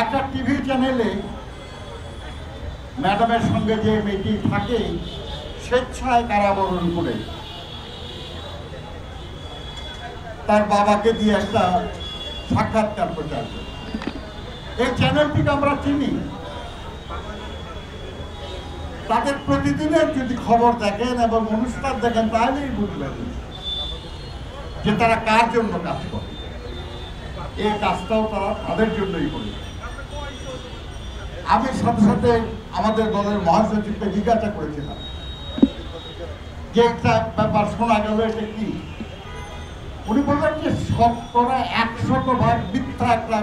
একটা টিভি চ্যানেলে ম্যাডামের সঙ্গে যে মেয়েটি থাকে, স্বেচ্ছায় কারাবরণ করে। তার বাবাকে দিয়ে একটা সাক্ষাৎকার প্রচার করে। এই চ্যানেলটিকে আমরা চিনি। তাদের প্রতিদিনের যদি খবর দেখেন এবং অনুষ্ঠান দেখেন, তাহলেই বুঝবেন যে তারা কার জন্য কাজ করে। এই কাজটাও তারা তাদের জন্যই করে। আমি সাথে সাথে আমাদের দলের মহাসচিবকে জিজ্ঞাসা করেছিলাম যে একটা ব্যাপার শোনা গেল, এটা কি? উনি বললেন যে শতকরা একশত ভাগ মিথ্যা একটা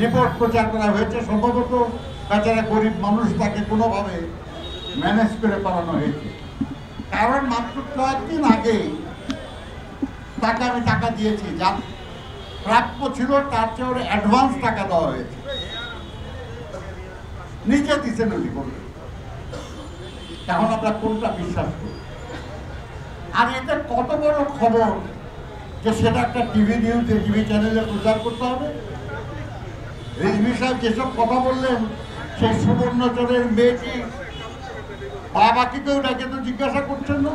রিপোর্ট প্রচার করা হয়েছে। সম্ভবত বেচারা গরিব মানুষ তাকে কোনোভাবে ম্যানেজ করে করানো হয়েছে। কারণ মাত্র কয়েকদিন আগে তাকে আমি টাকা দিয়েছি, যা প্রাপ্য ছিল তার চেয়ে অ্যাডভান্স টাকা দেওয়া হয়েছে। নিজে দিচ্ছেন উনি বললেন এখন আমরা কোনটা বিশ্বাস করি? আর এটা কত বড় খবর যে সেটা একটা টিভি নিউজে টিভি চ্যানেলে প্রচার করতে হবে? রিজভি সাহেব যেসব কথা বললেন, সেই সুবর্ণচরের মেয়েটি বাবাকে কেউ ডাকে তো জিজ্ঞাসা করছেন না?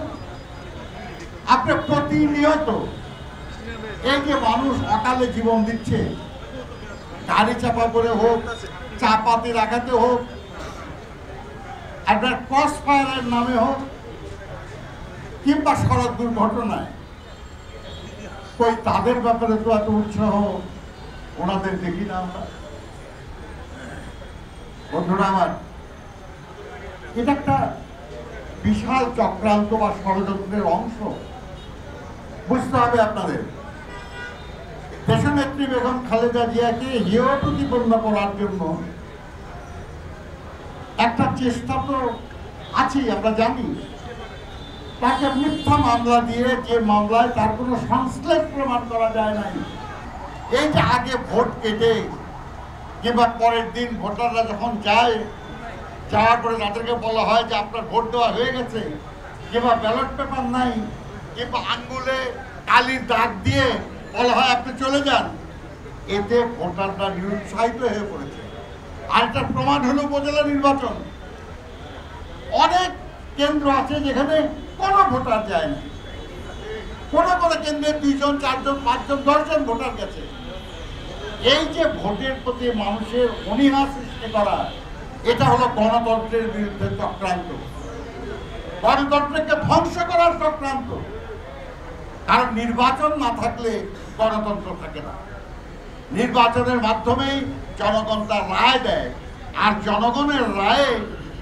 আপনি প্রতিনিয়ত এই যে মানুষ অকালে জীবন দিচ্ছে, গাড়ি চাপা করে হোক চাপাতে রাখাতে হোক, আপনার ক্রস ফায়ারের নামে হোক, কিংবা সড়ক দুর্ঘটনায়, কই তাদের ব্যাপারে তো এত উৎসাহ, ওনাদের দেখি না আমরা। বন্ধুরা আমার, এটা একটা বিশাল চক্রান্ত বা ষড়যন্ত্রের অংশ। বুঝতে হবে আপনাদের দেশনেত্রী বেগম খালেদা জিয়াকে হেয় প্রতিপন্ন করার জন্য একটা চেষ্টা তো আছেই, আমরা জানি। তাকে মিথ্যা মামলা দিয়ে যে মামলায় তার কোনো সংশ্লেষ প্রমাণ করা যায় নাই। এই যে আগে ভোট কেটে কিংবা পরের দিন ভোটাররা যখন যায় যাওয়ার পরে তাদেরকে বলা হয় যে আপনার ভোট দেওয়া হয়ে গেছে, কিংবা ব্যালট পেপার নাই, কিংবা আঙ্গুলে কালির দাগ দিয়ে বলা হয় আপনি চলে যান। এতে ভোটাররা নিরুৎসাহিত হয়ে পড়েছে। আর এটার প্রমাণ হলো উপজেলা নির্বাচন। অনেক কেন্দ্র আছে যেখানে কোনো ভোটার যায় না। কোনো কোনো কেন্দ্রে দুইজন, চারজন, পাঁচজন, দশজন ভোটার গেছে। এই যে ভোটের প্রতি মানুষের অনীহা সৃষ্টি করা, এটা হলো গণতন্ত্রের বিরুদ্ধে চক্রান্ত। গণতন্ত্রকে ধ্বংস করার চক্রান্ত। কারণ নির্বাচন না থাকলে গণতন্ত্র থাকে না। নির্বাচনের মাধ্যমেই জনগণ তার রায় দেয়। আর জনগণের রায়ে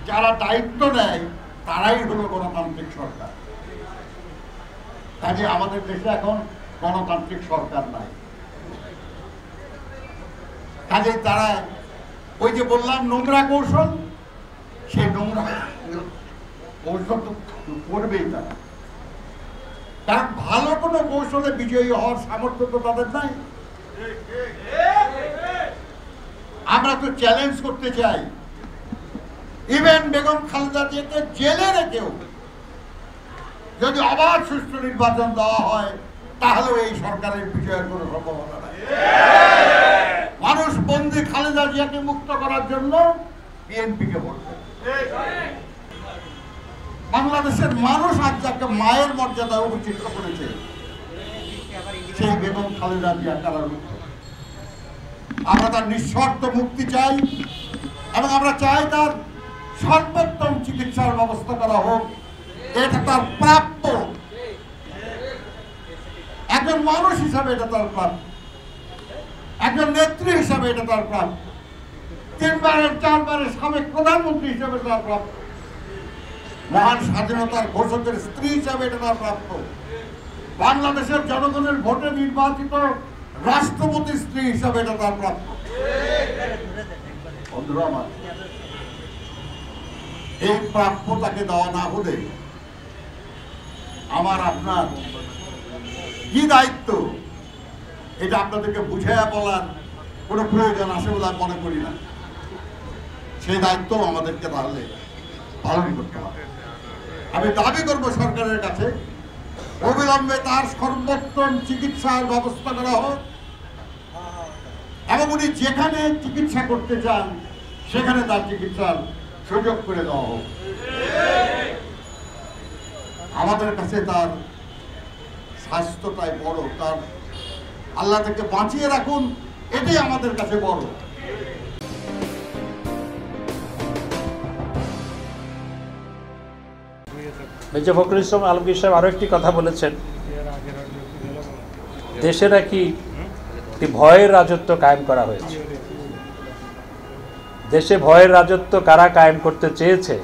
যারা দায়িত্ব নেয়, তারাই হলো গণতান্ত্রিক সরকার। কাজে আমাদের দেশে এখন গণতান্ত্রিক সরকার নাই। কাজে তারা ওই যে বললাম নোংরা কৌশল, সেই নোংরা কৌশল তো করবেই তারা। কারণ ভালো কোনো কৌশলে বিজয়ী হওয়ার সামর্থ্য তো তাদের নাই। আমরা তো চ্যালেঞ্জ করতে চাই। ইভেন বেগম খালেদা জিয়াকে জেলে রেখেও যদি অবাধ সুষ্ঠু নির্বাচন দেওয়া হয়, তাহলেও এই সরকারের বিজয়ের কোনো সম্ভাবনা নাই। মানুষ বন্দি খালেদা জিয়াকে মুক্ত করার জন্য বিএনপিকে ভোট বাংলাদেশের মানুষ আজ যাকে মায়ের মর্যাদা অবচিত্র করেছে, সেই বেগম খালেদা জিয়া কারারুদ্ধ। আমরা তার নিঃশর্ত মুক্তি চাই এবং আমরা চাই তার সর্বোত্তম চিকিৎসার ব্যবস্থা করা হোক। এটা তার প্রাপ্য। একজন মানুষ হিসাবে এটা তার প্রাপ্য। একজন নেত্রী হিসাবে এটা তার প্রাপ্য। তিনবারের, চারবারের সাবেক প্রধানমন্ত্রী হিসাবে তার প্রাপ্য। মহান স্বাধীনতার ঘোষকের স্ত্রী হিসাবে এটা তার প্রাপ্য। বাংলাদেশের জনগণের ভোটে নির্বাচিত রাষ্ট্রপতি স্ত্রী হিসাবে এটা তার প্রাপ্য। এই প্রাপ্য তাকে দেওয়া না হলে আমার আপনার কি দায়িত্ব? এটা আপনাদেরকে বুঝাইয়া বলার কোনো প্রয়োজন আছে বলে আমি মনে করি না। সেই দায়িত্ব আমাদেরকে তাহলে পালন করতে হবে। আমি দাবি করব সরকারের কাছে, অবিলম্বে তার সর্বোত্তম চিকিৎসার ব্যবস্থা করা হোক। এবং উনি যেখানে চিকিৎসা করতে চান, সেখানে তার চিকিৎসার সুযোগ করে দেওয়া হোক। আমাদের কাছে তার স্বাস্থ্যটাই বড়, তার আল্লাহ থেকে বাঁচিয়ে রাখুন, এটাই আমাদের কাছে বড়। মির্জা ফখরুল ইসলাম আলমগীর সাহেব আরও একটি কথা বলেছেন। দেশে নাকি একটি ভয়ের রাজত্ব কায়েম করা হয়েছে। দেশে ভয়ের রাজত্ব কারা কায়েম করতে চেয়েছে,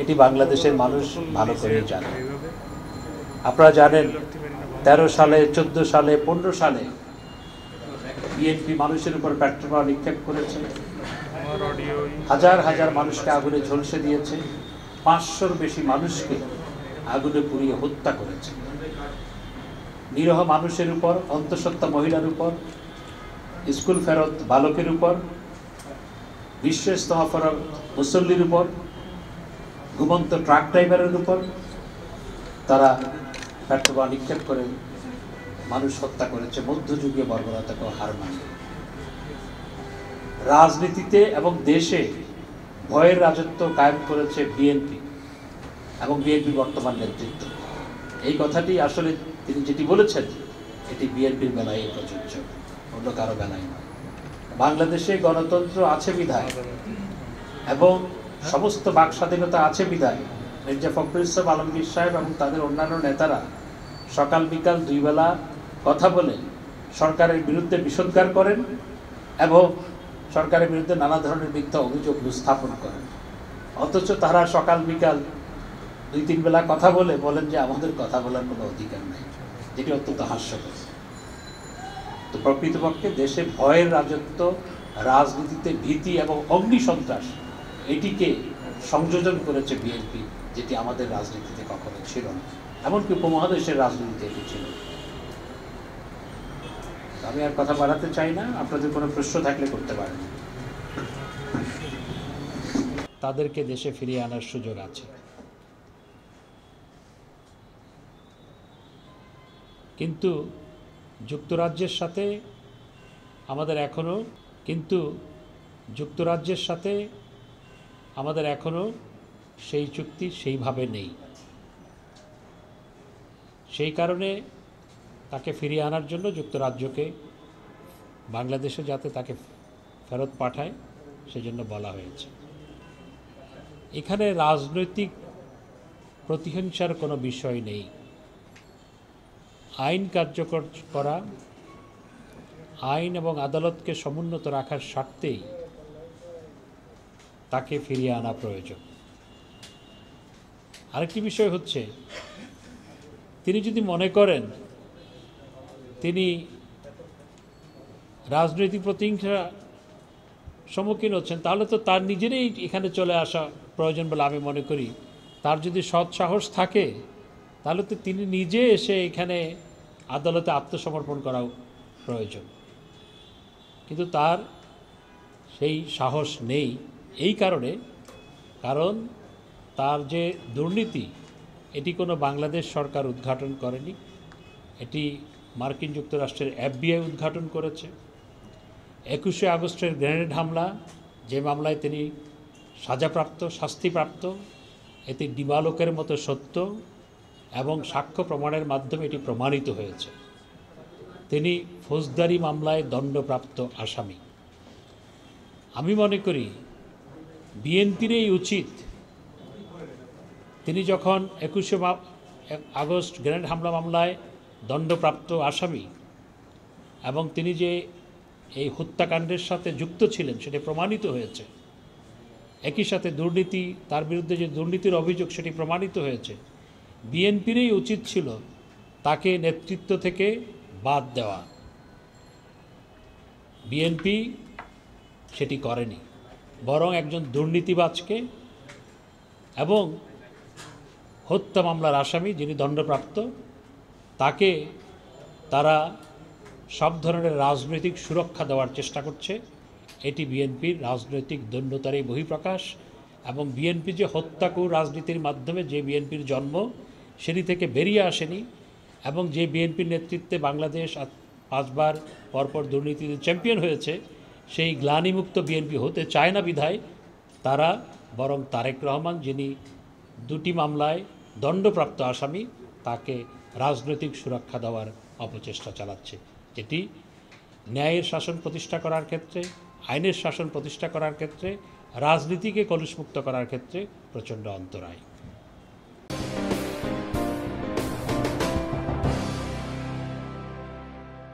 এটি বাংলাদেশের মানুষ ভালো করেই জানে। আপনারা জানেন, তেরো সালে, চোদ্দ সালে, পনেরো সালে বিএনপি মানুষের উপর পেট্রোল নিক্ষেপ করেছে। হাজার হাজার মানুষকে আগুনে ঝলসে দিয়েছে। পাঁচশোর বেশি মানুষকে আগুনে পুড়িয়ে হত্যা করেছে। নিরহ মানুষের উপর, অন্তঃসত্ত্বা মহিলার উপর, স্কুল ফেরত বালকের উপর বিশ্ব ইস্তমা ফেরত মুসল্লির উপর, ঘুমন্ত ট্রাক ড্রাইভারের উপর, তারা পেট্রোল নিক্ষেপ করে মানুষ হত্যা করেছে, মধ্যযুগীয় বর্বরতাকেও হার মানে রাজনীতিতে এবং দেশে ভয়ের রাজত্ব কায়েম করেছে বিএনপি এবং বিএনপি বর্তমান নেতৃত্ব। এই কথাটি আসলে তিনি যেটি বলেছেন, এটি বিএনপির বেলায় প্রযোজ্য, অন্য কারও বেলায় নয়। বাংলাদেশে গণতন্ত্র আছে বিধায় এবং সমস্ত বাক স্বাধীনতা আছে বিধায়। মির্জা ফখরুল ইসলাম, আলমগীর সাহেব এবং তাদের অন্যান্য নেতারা সকাল বিকাল দুই বেলা কথা বলে সরকারের বিরুদ্ধে বিষোদ্গার করেন এবং সরকারের বিরুদ্ধে নানা ধরনের মিথ্যা অভিযোগ স্থাপন করেন অথচ তারা সকাল বিকাল দুই, তিন বেলা কথা বলে, বলেন যে আমাদের কথা বলার কোনো অধিকার নেই। যেটি অত্যন্ত হাস্যকর। তো প্রকৃতপক্ষে দেশে ভয়ের রাজত্ব, রাজনীতিতে ভীতি এবং অগ্নি সন্ত্রাস, এটিকে সংযোজন করেছে বিএনপি, যেটি আমাদের রাজনীতিতে কখনো ছিল না। এমনকি উপমহাদেশের রাজনীতিতে। এটি। আমি আর কথা বাড়াতে চাই না, আপনাদের কোনো প্রশ্ন থাকলে করতে পারেন। তাদেরকে দেশে ফিরিয়ে আনার সুযোগ আছে। কিন্তু যুক্তরাজ্যের সাথে আমাদের এখনও কিন্তু যুক্তরাজ্যের সাথে আমাদের এখনও সেই চুক্তি সেইভাবে নেই। সেই কারণে তাকে ফিরিয়ে আনার জন্য যুক্তরাজ্যকে বাংলাদেশে যাতে তাকে ফেরত পাঠায়, সেজন্য বলা হয়েছে। এখানে রাজনৈতিক প্রতিহিংসার কোনো বিষয় নেই। আইন কার্যকর করা, আইন এবং আদালতকে সমুন্নত রাখার স্বার্থেই তাকে ফিরিয়ে আনা প্রয়োজন। আরেকটি বিষয় হচ্ছে, তিনি যদি মনে করেন তিনি রাজনৈতিক প্রতিহিংসা সম্মুখীন হচ্ছেন, তাহলে তো তার নিজেরই এখানে চলে আসা প্রয়োজন বলে আমি মনে করি। তার যদি সৎ সাহস থাকে, তাহলে তো তিনি নিজে এসে এখানে আদালতে আত্মসমর্পণ করা প্রয়োজন। কিন্তু তার সেই সাহস নেই এই কারণে, কারণ তার যে দুর্নীতি, এটি কোনো বাংলাদেশ সরকার উদ্ঘাটন করেনি। এটি মার্কিন যুক্তরাষ্ট্রের এফবিআই উদ্ঘাটন করেছে। একুশে আগস্টের গ্রেনেড হামলা, যে মামলায় তিনি সাজাপ্রাপ্ত, শাস্তিপ্রাপ্ত এতে দিবালোকের মতো সত্য এবং সাক্ষ্য প্রমাণের মাধ্যমে এটি প্রমাণিত হয়েছে। তিনি ফৌজদারি মামলায় দণ্ডপ্রাপ্ত আসামি। আমি মনে করি বিএনপিরই উচিত, তিনি যখন একুশে আগস্ট গ্রেনেড হামলা মামলায় দণ্ডপ্রাপ্ত আসামি এবং তিনি যে এই হত্যাকাণ্ডের সাথে যুক্ত ছিলেন সেটি প্রমাণিত হয়েছে। একই সাথে দুর্নীতি, তার বিরুদ্ধে যে দুর্নীতির অভিযোগ সেটি প্রমাণিত হয়েছে। বিএনপিরই উচিত ছিল তাকে নেতৃত্ব থেকে বাদ দেওয়া। বিএনপি সেটি করেনি, বরং একজন দুর্নীতিবাজকে এবং হত্যা মামলার আসামি যিনি দণ্ডপ্রাপ্ত তাকে তারা সব ধরনের রাজনৈতিক সুরক্ষা দেওয়ার চেষ্টা করছে। এটি বিএনপির রাজনৈতিক দৈন্যতারই বহিঃপ্রকাশ এবং বিএনপি যে হত্যাকু রাজনীতির মাধ্যমে যে বিএনপির জন্ম, সেটি থেকে বেরিয়ে আসেনি এবং যে বিএনপির নেতৃত্বে বাংলাদেশ পাঁচবার পরপর দুর্নীতিতে চ্যাম্পিয়ন হয়েছে, সেই গ্লানিমুক্ত বিএনপি হতে চায় না বিধায় তারা, বরং তারেক রহমান যিনি দুটি মামলায় দণ্ডপ্রাপ্ত আসামি, তাকে রাজনৈতিক সুরক্ষা দেওয়ার অপচেষ্টা চালাচ্ছে। এটি ন্যায়ের শাসন প্রতিষ্ঠা করার ক্ষেত্রে, আইনের শাসন প্রতিষ্ঠা করার ক্ষেত্রে, রাজনীতিকে কলুষমুক্ত করার ক্ষেত্রে প্রচণ্ড অন্তরায়।